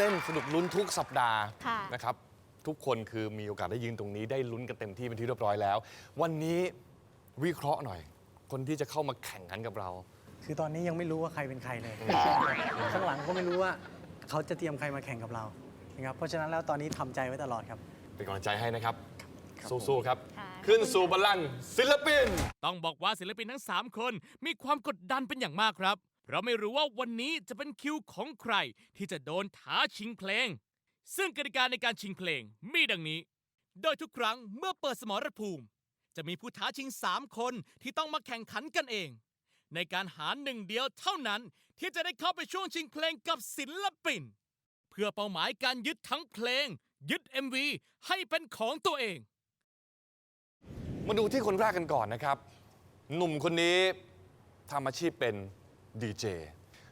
ตื่นเต้นสนุกลุ้นทุกสัปดาห์ค่ะ นะครับ ทุกคนคือมีโอกาสได้ยืนตรงนี้ได้ลุ้นกันเต็มที่เป็นที่เรียบร้อยแล้ว วันนี้วิเคราะห์หน่อย คนที่จะเข้ามาแข่งขันกับเรา คือตอนนี้ยังไม่รู้ว่าใครเป็นใครเลย ข้างหลังก็ไม่รู้ว่าเขาจะเตรียมใครมาแข่งกับเรานะครับ เพราะฉะนั้นแล้วตอนนี้ทำใจไว้ตลอดครับ เป็นกำลังใจให้นะครับครับสู้ๆครับ ค่ะ ขึ้นสู่บัลลังก์ศิลปิน ต้องบอกว่าศิลปินทั้ง 3 คนมีความกดดันเป็นอย่างมากครับ เพราะไม่รู้ว่าวันนี้จะเป็นคิวของใครที่จะโดนท้าชิงเพลง ซึ่งกติกาในการชิงเพลงมีดังนี้ โดยทุกครั้งเมื่อเปิดสมรภูมิ จะมีผู้ท้าชิง 3 คนที่ต้องมาแข่งขันกันเอง ในการหาหนึ่งเดียวเท่านั้นที่จะได้เข้าไปช่วงชิงเพลงกับศิลปิน เพื่อเป้าหมายการยึดทั้งเพลง ยึด MV ให้เป็นของตัวเอง มาดูที่คนแรกกันก่อนนะครับ หนุ่มคนนี้ทำอาชีพเป็น ดีเจ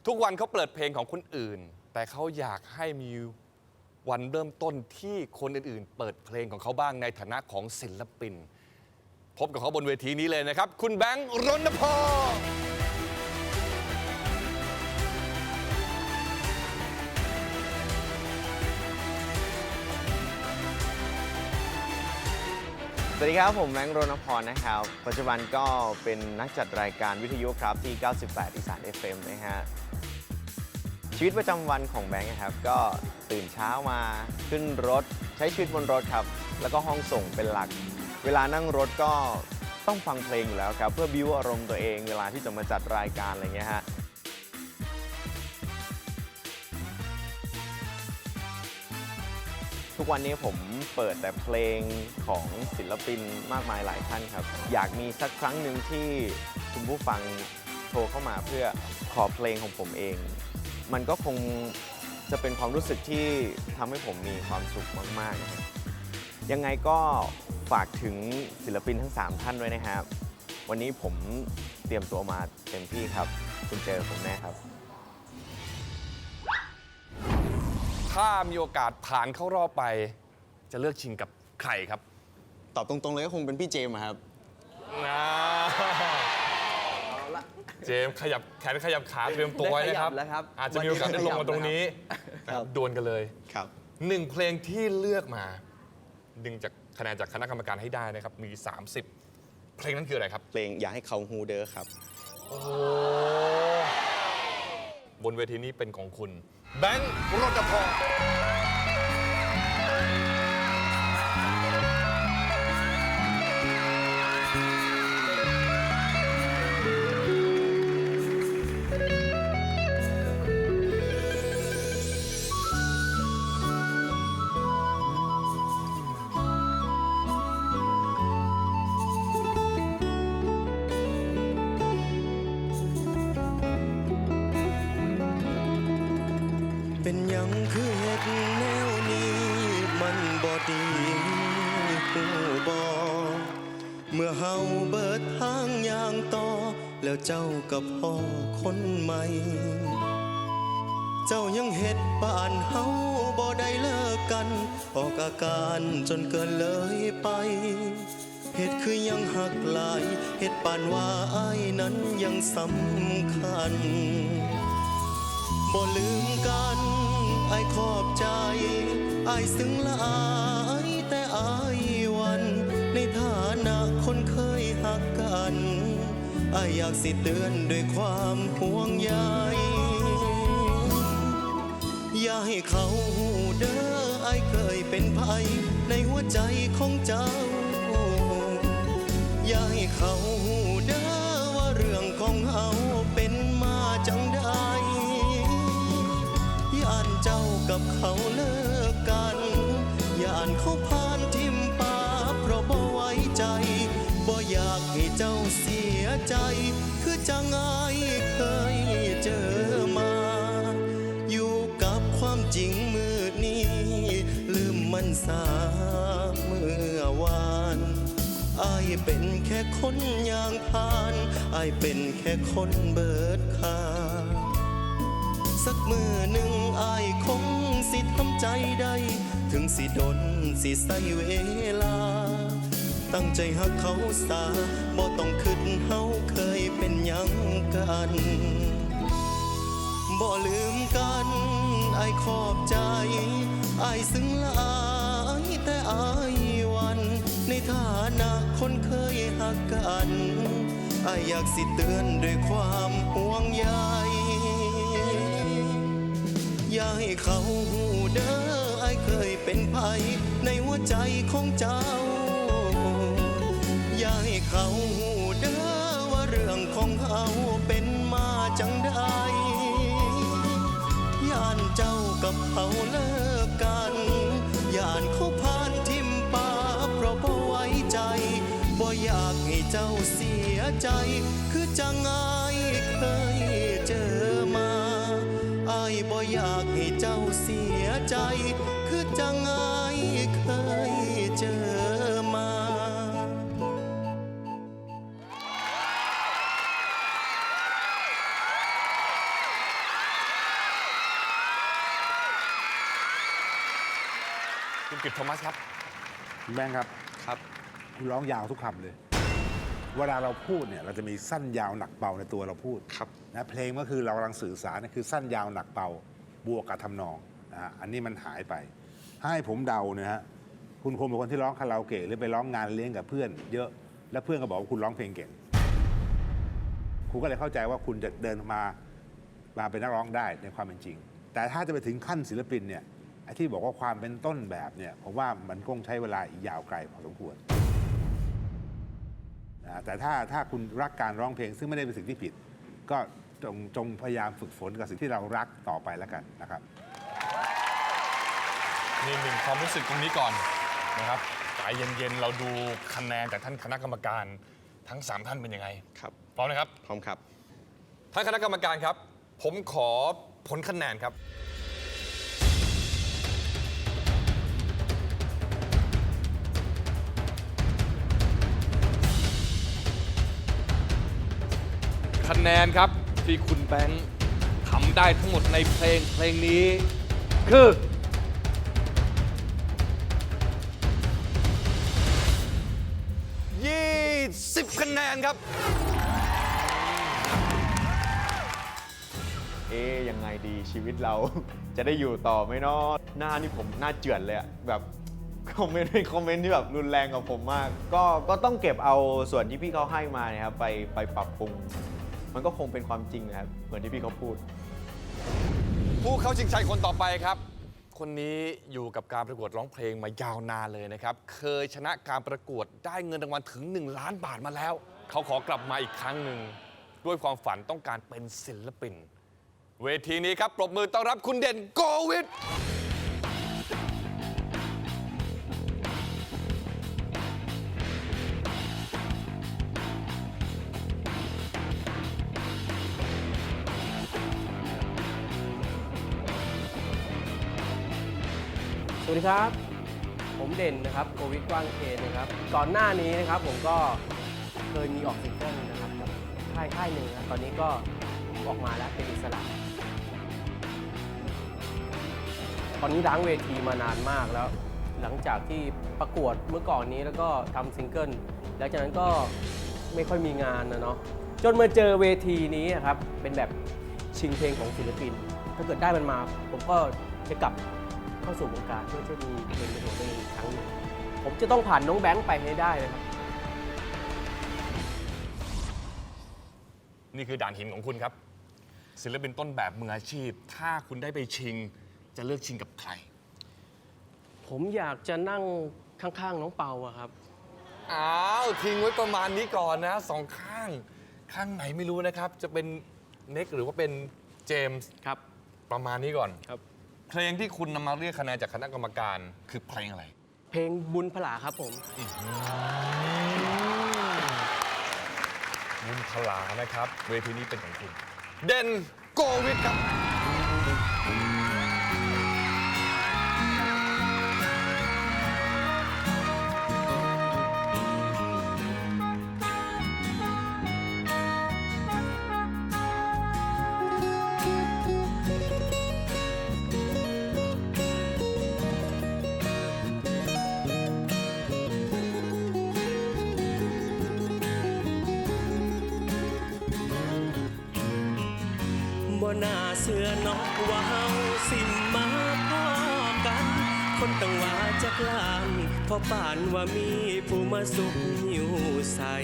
ทุกวันเขาเปิดเพลงของคนอื่น แต่เขาอยากให้มีวันเริ่มต้นที่คนอื่นๆ เปิดเพลงของเขาบ้างในฐานะของศิลปิน พบกับเขาบนเวทีนี้เลยนะครับ คุณแบงค์รณพร สวัสดีครับ ผมแบงค์รณพรนะครับ ปัจจุบันก็เป็นนักจัดรายการวิทยุครับที่ 98 อีสาน FM นะฮะ ชีวิตประจำวันของแบงค์นะครับ ก็ตื่นเช้ามาขึ้นรถ ใช้ชีวิตบนรถครับ แล้วก็ห้องส่งเป็นหลัก เวลานั่งรถก็ต้องฟังเพลงอยู่แล้วครับ เพื่อบิวอารมณ์ตัวเอง เวลาที่จะมาจัดรายการอะไรเงี้ยฮะ ทุกวันนี้ผมเปิดแต่เพลงของศิลปินมากมายหลายท่านครับ อยากมีสักครั้งหนึ่งที่คุณผู้ฟังโทรเข้ามาเพื่อขอเพลงของผมเอง มันก็คงจะเป็นความรู้สึกที่ทำให้ผมมีความสุขมากๆนะครับยังไงก็ฝากถึงศิลปินทั้ง 3 ท่านด้วยนะครับ วันนี้ผมเตรียมตัวมาเต็มที่ครับ คุณเจอผมแน่ครับ ถ้ามีโอกาสผ่านเข้ารอบไป จะเลือกชิงกับใครครับตอบตรงๆเลยก็คงเป็นพี่เจมส์อะครับ นะเจมส์ขยับแขนขยับขาเตรียมตัวไว้นะครับ ได้ขยับแล้วครับอาจจะมีโอกาสได้ลงมาตรงนี้ครับดวลกันเลย ครับ หนึ่งเพลงที่เลือกมา ดึงจากคะแนนจากคณะกรรมการให้ได้นะครับ มี 30 เพลงนั้นคืออะไรครับ เพลงอย่าให้เขาฮูเดอร์ครับโอ้โหบนเวทีนี้เป็นของคุณ แบงค์รถพร ยังคือเฮ็ดแนวนี้มันบ่ดีหูบ่เมื่อเฮาเบิดทางอย่างต่อ แล้วเจ้ากับพ่อคนใหม่ เจ้ายังเฮ็ดป่านเฮาบ่ได้เลิกกัน ออกอาการจนเกินเลยไปเฮ็ดคือยังหักหลายเฮ็ดป่านว่าอ้ายนั้นยังสำคัญ บ่ลืมกัน ไอายขอบใจ ไอายซึ้งหลายแต่ไอายวัน ในฐานะคนเคยหักกัน ไอายอยากสิเตือนด้วยความห่วงใย อย่าให้เขาหูเด้อไอายเคยเป็นภัยในหัวใจของเจ้า อย่าให้เขาหูเด้อ ใจคือจังไงเคยเจอมา อยู่กับความจริงมืดนี้ ลืมมันสาเมื่อวานอายเป็นแค่คนอย่างผ่านอายเป็นแค่คนเบิดคาสักมือหนึ่งอายคงสิทำใจได้ ถึงสิดนสิใส่เวลา ตั้งใจหักเขาสาบ่ต้องคิดเฮาเคยเป็นยังกันบ่ลืมกันไอายขอบใจไอายซึ้งลายแต่ไอายวัน ในฐานะคนเคยหักกันไอายอยากสิเตือนด้วยความห่วงใยอย่าให้เขาหูเด้อไอายเคยเป็นภัยในหัวใจของเจ้า ยาให้เขาหูเด้อว่าเรื่องของเขาเป็นมาจังใดย่านเจ้ากับเขาเลิกกันย่านเขาผ่านทิมป่าเพราะบ่ไว้ใจบ่อยากให้เจ้าเสียใจ คือจังไงเคยเจอมาไอบ่อยากให้เจ้าเสียใจ โทมัสครับ คุณแบงค์ครับ ครับ คุณร้องยาวทุกคำเลย เวลาเราพูดเนี่ยเราจะมีสั้นยาวหนักเบาในตัวเราพูดครับ นะเพลงก็คือเรากำลังสื่อสารเนยคือสั้นยาวหนักเบาบวกกับทำนองนะฮะอันนี้มันหายไป ให้ผมเดาเนี่ยฮะคุณคงเป็นคนที่ร้องคาราโอเกะหรือไปร้องงานเลี้ยงกับเพื่อน เยอะแล้วเพื่อนก็บอกว่าคุณร้องเพลงเก่ง คุณก็เลยเข้าใจว่าคุณจะเดินมามาเป็นนักร้องได้ในความเป็นจริง แต่ถ้าจะไปถึงขั้นศิลปินเนี่ย ไอ้ที่บอกว่าความเป็นต้นแบบเนี่ยผมว่ามันคงใช้เวลาอีกยาวไกลพอสมควรนะแต่ถ้าถ้าคุณรักการร้องเพลงซึ่งไม่ได้เป็นสิ่งที่ผิด ก็จงจงพยายามฝึกฝนกับสิ่งที่เรารักต่อไปแล้วกันนะครับ นี่หนึ่งความรู้สึกตรงนี้ก่อนนะครับใจเย็นๆเราดูคะแนนจากท่านคณะกรรมการทั้ง 3 ท่านเป็นยังไงครับพร้อมนะครับ พร้อมครับท่านคณะกรรมการครับ ผมขอผลคะแนนครับ คะแนนครับ ที่คุณแบงค์ทำได้ทั้งหมดในเพลงเพลงนี้ คือ 20 คะแนนครับ เอ๊ยยังไงดีชีวิตเรา จะได้อยู่ต่อไหมเนาะหน้านี่ผมหน้าเจือนเลยอะแบบคอมเมนต์เป็นคอมเมนต์ที่แบบรุนแรงกับผมมาก ก็ก็ต้องเก็บเอาส่วนที่พี่เขาให้มาเนี่ยครับไปไปปรับปรุง มันก็คงเป็นความจริงนะครับ เหมือนที่พี่เขาพูด ผู้เข้าชิงชัยคนต่อไปครับ คนนี้อยู่กับการประกวดร้องเพลงมายาวนานเลยนะครับ เคยชนะการประกวดได้เงินรางวัลถึง 1 ล้านบาทมาแล้ว เขาขอกลับมาอีกครั้งหนึ่ง ด้วยความฝันต้องการเป็นศิลปิน เวทีนี้ครับ ปรบมือต้อนรับคุณเด่นโกวิท ครับ ผมเด่นนะครับโควิดกว้างเคนนะครับ ก่อนหน้านี้นะครับผมก็เคยมีออกซิงเกิลนะครับกับค่ายค่ายหนึ่งนะตอนนี้ก็ออกมาแล้วเป็นอิสระ ตอนนี้ล้างเวทีมานานมากแล้ว หลังจากที่ประกวดเมื่อก่อนนี้แล้วก็ทำซิงเกิลหลังจากนั้นก็ไม่ค่อยมีงานนะเนาะจนมาเจอเวทีนี้ครับเป็นแบบชิงเพลงของศิลปิน ถ้าเกิดได้มันมา ผมก็จะกลับ เข้าสู่วงการเพื่อจะมีเพลงเป็นของตัวเองอีกครั้งหนึ่งผมจะต้องผ่านน้องแบงค์ไปให้ได้เลยครับ นี่คือด่านหินของคุณครับ ศิลปินต้นแบบมืออาชีพ ถ้าคุณได้ไปชิง จะเลือกชิงกับใคร ผมอยากจะนั่งข้างๆน้องเปาอะครับ อ้าวทิ้งไว้ประมาณนี้ก่อนนะสองข้าง ข้างไหนไม่รู้นะครับ จะเป็นเน็กหรือว่าเป็นเจมส์ครับ ประมาณนี้ก่อนครับ เพลงที่คุณนำมาเรียกคะแนนจากคณะกรรมการคือเพลงอะไร เพลงบุญพลาครับผมมุนพลานะครับ เวทีนี้เป็นของคุณ เด่นโกวิทครับ บบ่น่าเสือนอกว่าเฮาสิมาพ่อกัน คนตั้งว่าจักลานเพอป่านว่ามีผู้มาสุขอยู่ใส่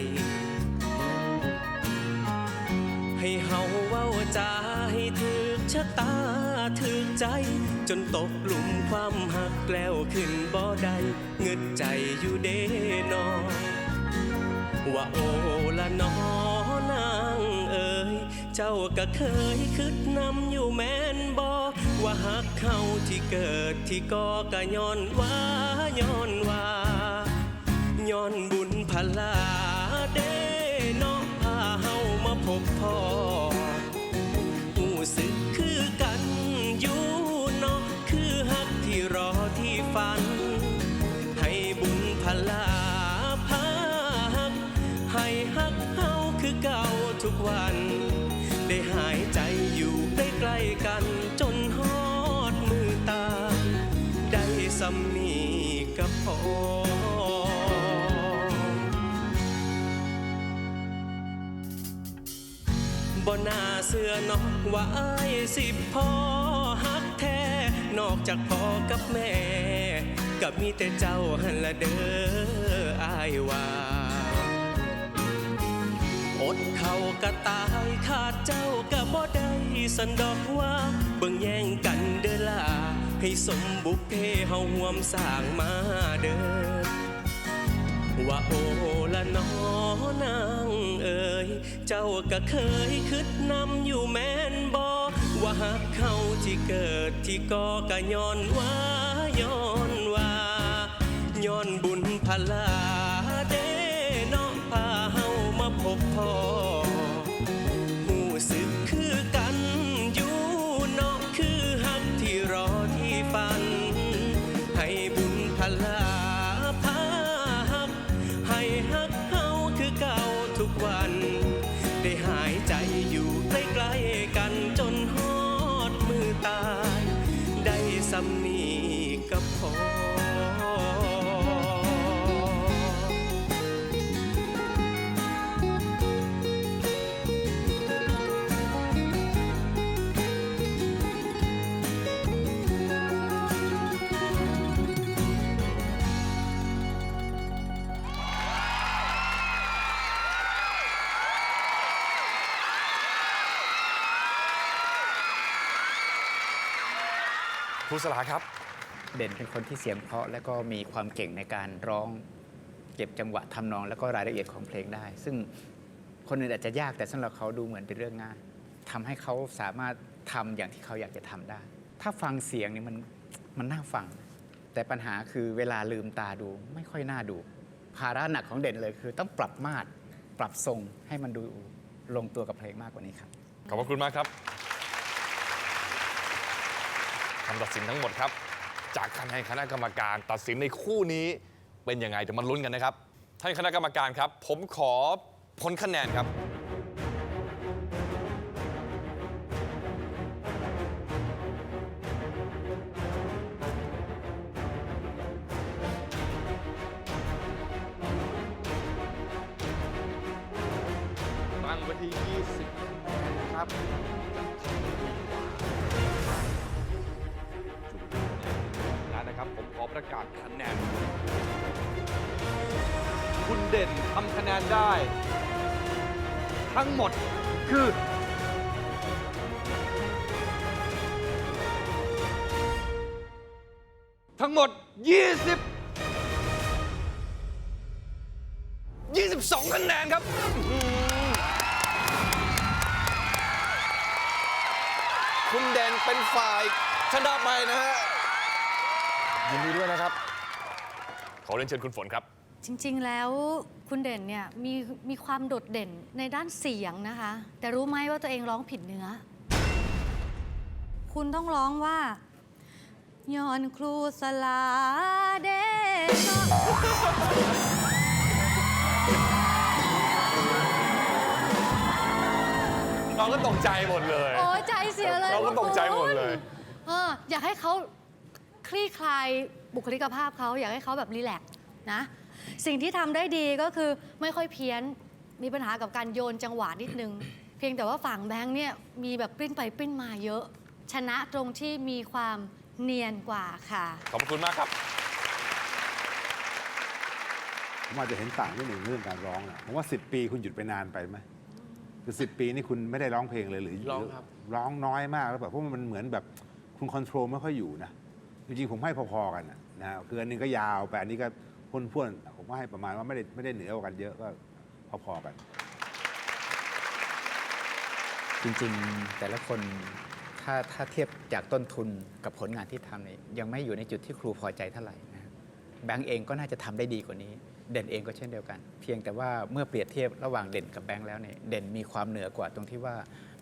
ให้เฮาเว้าจาให้ถึกชะตาถึกใจ จนตกหลุมความหักแล้วขึ้นบ่ได้เงึดใจอยู่เด้นอว่าโอละนอนางเอ๋ เจ้าก็เคยคิดนำอยู่แม่นบอว่าหักเขาที่เกิดที่ก่อก็ย้อนว่าย้อนว่าย้อนบุญพลาเด้น้องพาเฮามาพบพ่อ กับพอบ่น่าเสื้อนอกว่าอายสิพ่อฮักแท้ นอกจากพ่อกับแม่ กับมีแต่เจ้าหันละเด้ออายว่า อดเขาก็ตายขาดเจ้าก็บ่ได้สันดอกว่า เบิ่งแย่งกันเด้อล่ะ ให้สมบุพเพเฮาห่วมสร้างมาเด้อว่าโอละนอนางเอ๋ยเจ้าก็เคยคิดนำอยู่แม่นบอว่าหักเขาที่เกิดที่ก่อก็ย้อนว่าย้อนว่าย้อนบุญพลาเด้น้องพาเฮามาพบพ่อ ครูสลาครับ เด่นเป็นคนที่เสียงเพราะและก็มีความเก่งในการร้องเก็บจังหวะทำนอง แล้วก็รายละเอียดของเพลงได้ ซึ่งคนอื่นอาจจะยากแต่สำหรับเขาดูเหมือนเป็นเรื่องง่ายทำให้เขาสามารถทำอย่างที่เขาอยากจะทำได้ ถ้าฟังเสียงนี่มันมันน่าฟัง แต่ปัญหาคือเวลาลืมตาดูไม่ค่อยน่าดู ภาระหนักของเด่นเลยคือ ต้องปรับมาตรปรับทรงให้มันดูลงตัวกับเพลงมากกว่านี้ครับ ขอบพระคุณมากครับคำตัดสินทั้งหมดครับ จากคะแนนคณะกรรมการตัดสินในคู่นี้เป็นยังไงเดี๋ยวมาลุ้นกันนะครับท่านคณะกรรมการครับ ผมขอผลคะแนนครับ ตั้งไว้ที่ 20 ครับ เด่นทำคะแนนได้ ทั้งหมดคือ ทั้งหมด 20 22คะแนนครับคุณเด่นเป็นฝ่ายชนะไปนะฮะ ยินดีด้วยนะครับ ขอเรียนเชิญคุณฝนครับ จริงๆ แล้วคุณเด่นเนี่ยมีมีความโดดเด่นในด้านเสียงนะคะ แต่รู้ไหมว่าตัวเองร้องผิดเนื้อ คุณต้องร้องว่าย้อนครูสลาเดเนาะเราก็ตกใจหมดเลยโอ้ยใจเสียเลยเราก็ตกใจหมดเลยเอออยากให้เขาคลี่คลายบุคลิกภาพเขาอยากให้เขาแบบรีแลกซ์นะ สิ่งที่ทำได้ดีก็คือไม่ค่อยเพี้ยน มีปัญหากับการโยนจังหวะนิดนึง เพียงแต่ว่าฝั่งแบงค์เนี่ยมีแบบปริ้นไปปริ้นมาเยอะ ชนะตรงที่มีความเนียนกว่าค่ะ ขอบคุณมากครับ ผมอาจจะเห็นต่างนิดหนึ่งเรื่องการร้องนะผมว่า 10 ปีคุณหยุดไปนานไปไหมคือ10ปีนี่คุณไม่ได้ร้องเพลงเลยหรือร้องครับ ร้องน้อยมากแล้วแบบเพราะมันเหมือนแบบคุณคอนโทรลไม่ค่อยอยู่นะจริงๆผมให้พอๆกันนะนะฮะคืออันนึงก็ยาวไปอันนี้ก็ พ่นๆผมว่าให้ประมาณว่าไม่ได้ไม่ได้เหนือกว่ากันเยอะก็พอๆกัน จริงๆ แต่ละคนถ้าถ้าเทียบจากต้นทุนกับผลงานที่ทำเนี่ยยังไม่อยู่ในจุดที่ครูพอใจเท่าไหร่นะครับแบงก์เองก็น่าจะทำได้ดีกว่านี้ เด่นเองก็เช่นเดียวกัน เพียงแต่ว่าเมื่อเปรียบเทียบระหว่างเด่นกับแบงก์แล้วเนี่ยเด่นมีความเหนือกว่าตรงที่ว่า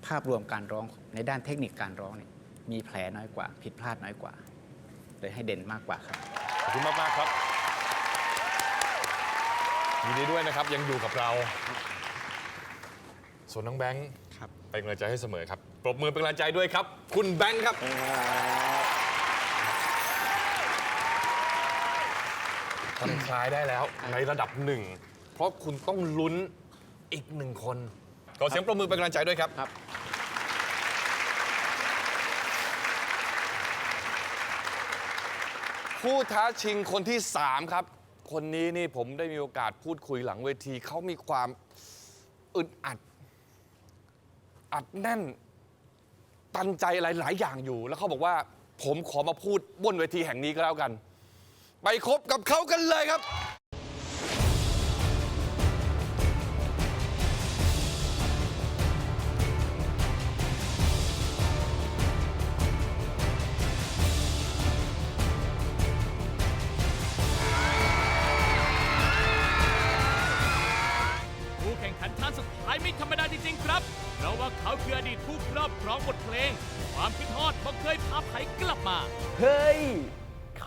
ภาพรวมการร้องในด้านเทคนิคการร้องเนี่ยมีแผลน้อยกว่า ผิดพลาดน้อยกว่าเลยให้เด่นมากกว่าครับขอบคุณมากมากๆครับ ยินดีด้วยนะครับยังอยู่กับเรา ส่วนน้องแบงค์ครับเป็นกำลังใจให้เสมอครับ ปรบมือเป็นกำลังใจด้วยครับ คุณแบงค์ครับผ่อนคลายได้แล้วในระดับหนึ่ง เพราะคุณต้องลุ้นอีกหนึ่งคน ขอเสียงปรบมือเป็นกำลังใจด้วยครับ ครับ ผู้ท้าชิงคนที่ 3 ครับ คนนี้นี่ผมได้มีโอกาสพูดคุยหลังเวที เขามีความอึดอัด อัดแน่น ตันใจอะไรหลายอย่างอยู่ แล้วเขาบอกว่า ผมขอมาพูดบนเวทีแห่งนี้ก็แล้วกัน ไปคบกับเขากันเลยครับ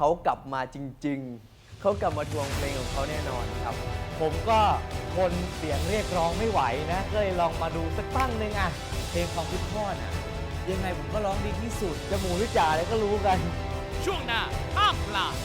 เขากลับมาจริง ๆ เขากลับมาทวงเพลงของเขาแน่นอนครับ ผมก็ทนเสียงเรียกร้องไม่ไหวนะก็เลยลองมาดูสักตั้งหนึ่งอะเพลงของคุณพ่อน่ะ ยังไงผมก็ร้องดีที่สุดจะหมูหรือจ่าอะไรก็รู้กัน ช่วงหน้าห้ามพลาด